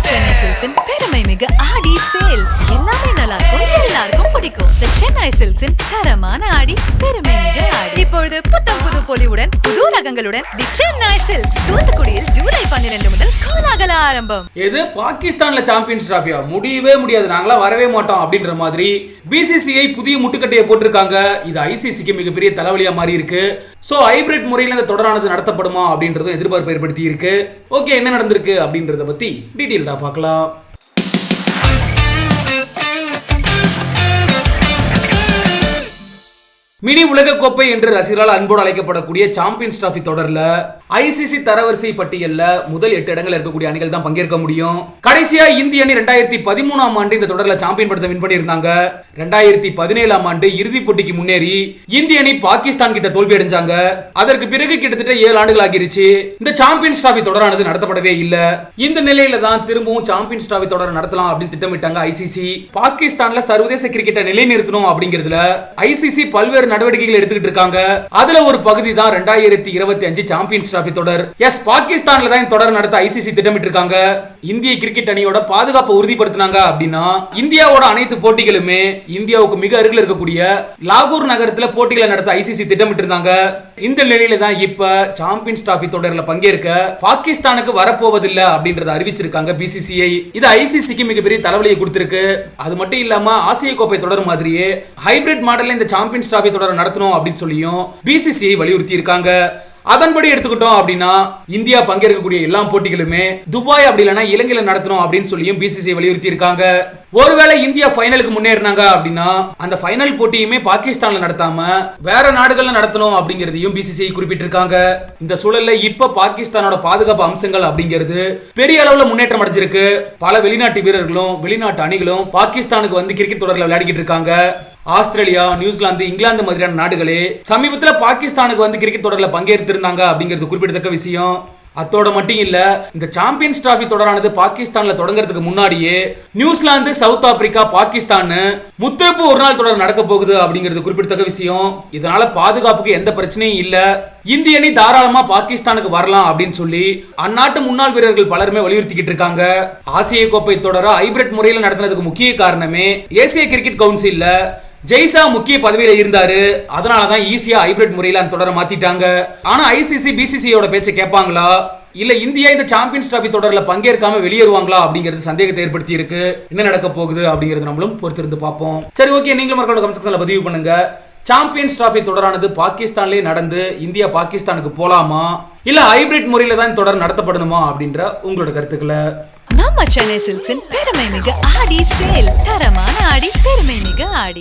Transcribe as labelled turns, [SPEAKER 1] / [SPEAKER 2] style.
[SPEAKER 1] சென்னை சில்க்ஸின் பெருமை மிகு ஆடி சேல் எல்லாமே பிடிக்கும் தி சென்னை சில்க்ஸின் தரமான ஆடி பெருமை ஆடி. இப்பொழுது புத்தம் புது பொலிவுடன் புது ரகங்களுடன் தி சென்னை சில்க்ஸ். தூத்துக்குடியில் ஜூலை பன்னிரண்டு முதல் கோலாகல ஆரம்பம்.
[SPEAKER 2] எது பாகிஸ்தான்ல சாம்பியன்ஸ் டிராஃபியா முடியவே முடியாது. நாங்களாம் வரவே மாட்டோம் அப்படின்ற மாதிரி பிசிசிஐ புதிய முட்டுக்கட்டையை போட்டிருக்காங்க. இது ஐசிசிக்கு மிகப்பெரிய தலைவலியா மாறி இருக்கு சோ ஹைபிரிட் முறையில் இந்த தொடரானது நடத்தப்படுமா அப்படின்றதும் எதிர்பார்ப்பு ஏற்படுத்தி இருக்கு ஓகே என்ன நடந்திருக்கு அப்படின்றத பத்தி டீட்டெயில்டா பார்க்கலாம். மினி உலக கோப்பை என்று ரசிகர்களால் அன்போடு அழைக்கப்படக்கூடிய சாம்பியன்ஸ் டிராஃபி தொடரில் ஐசிசி தரவரிசை பட்டியல்ல முதல் எட்டு இடங்கள் இருக்கக்கூடிய அணிகள் தான் பங்கேற்க முடியும். கடைசியா இந்திய அணி ரெண்டாயிரத்தி பதிமூணாம் ஆண்டு இந்த தொடரில் சாம்பியன் படத்தை வின் பண்ணியிருந்தாங்க. ரெண்டாயிரத்தி பதினேழாம் ஆண்டு இறுதிப் போட்டிக்கு முன்னேறி இந்திய அணி பாகிஸ்தான் கிட்ட தோல்வி அடைஞ்சாங்க. அதற்கு பிறகு கிட்டத்தட்ட ஏழு ஆண்டுகள் ஆகிருச்சு. இந்த சாம்பியன்ஸ் டிராஃபி தொடரானது நடத்தப்படவே இல்ல. இந்த நிலையில தான் திரும்பவும் சாம்பியன்ஸ் டிராஃபி தொடர் நடத்தலாம் அப்படின்னு திட்டமிட்டாங்க ஐசிசி. பாகிஸ்தான்ல சர்வதேச கிரிக்கெட்டை நிலைநிறுத்தணும் அப்படிங்கிறதுல ஐசிசி பல்வேறு நடவடிக்கைகள் எடுத்துக்கிட்டு இருக்காங்க. அதுல ஒரு பகுதி தான் ரெண்டாயிரத்தி இருபத்தி அஞ்சு சாம்பியன்ஸ் டிராபி தொடர். எஸ் பாகிஸ்தான்ல தான் தொடர் நடத்த ஐசிசி திட்டமிட்டு இருக்காங்க இந்திய கிரிக்கெட் அணியோட பாதுகாப்பை உறுதிப்படுத்தினாங்க அப்படின்னா இந்தியாவோட அனைத்து போட்டிகளுமே இந்தியாவுக்கு மிக அருகில் இருக்கக்கூடிய லாகூர் நகரத்துல போட்டிகளை நடத்த ஐசிசி திட்டமிட்டு இருந்தாங்க இந்த நிலையில தான் இப்ப சாம்பியன்ஸ் டிராபி தொடர்ல பங்கேற்க பாகிஸ்தானுக்கு வரப்போவதில்லை அப்படின்றத அறிவிச்சிருக்காங்க பிசிசிஐ இது ஐசிசிக்கு மிகப்பெரிய தலைவலியை கொடுத்திருக்கு. அது மட்டும் இல்லாம ஆசிய கோப்பை தொடர் மாதிரியே ஹைபிரிட் மாடல்ல இந்த சாம்பியன்ஸ் டிராபி தொடரை நடத்தணும் அப்படின்னு சொல்லியும் பிசிசிஐ வலியுறுத்தி இருக்காங்க அதன்படி எடுத்துக்கிட்டோம் அப்படின்னா இந்தியா பங்கேற்கக்கூடிய எல்லா போட்டிகளுமே துபாய் அப்படி இல்லைன்னா இலங்கையில் நடத்தணும் அப்படின்னு சொல்லியும் பிசிசி வலியுறுத்தி இருக்காங்க ஒருவேளை இந்தியா ஃபைனலுக்கு முன்னேறினாங்க அப்படின்னா அந்த ஃபைனல் போட்டியுமே பாகிஸ்தான்ல நடத்தாம வேற நாடுகள்ல நடத்தணும் அப்படிங்கறதையும் பிசிசிஐ குறிப்பிட்டிருக்காங்க. இந்த சூழல்ல இப்ப பாகிஸ்தானோட பாதுகாப்பு அம்சங்கள் அப்படிங்கிறது பெரிய அளவுல முன்னேற்றம் அடைஞ்சிருக்கு. பல வெளிநாட்டு வீரர்களும் வெளிநாட்டு அணிகளும் பாகிஸ்தானுக்கு வந்து கிரிக்கெட் தொடர்ல விளையாடிக்கிட்டு இருக்காங்க. ஆஸ்திரேலியா நியூசிலாந்து இங்கிலாந்து மாதிரியான நாடுகளே சமீபத்தில் பாகிஸ்தானுக்கு வந்து கிரிக்கெட் தொடரில் பங்கேற்றிருந்தாங்க அப்படிங்கிறது குறிப்பிடத்தக்க விஷயம். அத்தோட மட்டும் இல்ல இந்த சாம்பியன்ஸ் டிராஃபி தொடரானது பாகிஸ்தான்ல தொடங்குறதுக்கு முன்னாடியே New Zealand South Africa Pakistan முத்தப்பு ஒரு நாள் தொடர் நடக்க போகுது அப்படிங்கிறது குறிப்பிடத்தக்க விஷயம். இதனால பாதுகாப்புக்கு எந்த பிரச்சனையும் இல்ல. இந்திய அணி தாராளமா பாகிஸ்தானுக்கு வரலாம் அப்படின்னு சொல்லி அந்நாட்டு முன்னாள் வீரர்கள் பலருமே வலியுறுத்திக்கிட்டு இருக்காங்க. ஆசிய கோப்பை தொடர ஹைபிரிட் முறையில் நடத்துனதுக்கு முக்கிய காரணமே ஏசிய கிரிக்கெட் கவுன்சில்ல ஜெய்சா முக்கிய பதவியில் இருந்தாரு. அதனாலதான் ஈஸியாக ஹைபிரிட் முறையில் அந்த தொடரை மாத்திட்டாங்க. ஆனால் ஐசிசி பிசிசியோட பேச்சை கேட்பாங்களா? இல்ல இந்தியா இந்த சாம்பியன்ஸ் டிராஃபி தொடர்ல பங்கேற்காம வெளியேறுவாங்களா? அப்படிங்கிறது சந்தேகத்தை ஏற்படுத்தி இருக்கு. என்ன நடக்க போகுது அப்படிங்கிறது நம்மளும் பொறுத்திருந்து பார்ப்போம். சரி ஓகே நீங்களும் மறக்காம கமெண்ட் பதிவு பண்ணுங்க. சாம்பியன்ஸ் டிராஃபி தொடரானது பாகிஸ்தான்லேயே நடந்து இந்தியா பாகிஸ்தானுக்கு போலாமா? இல்ல ஹைபிரிட் முறையில தான் தொடர் நடத்தப்படணுமா? அப்படின்ற உங்களோட கருத்துக்களை.
[SPEAKER 1] நம்ம சென்னை சில்க்ஸின் பெருமை மிக ஆடி சேல். தரமான ஆடி பெருமை மிக ஆடி.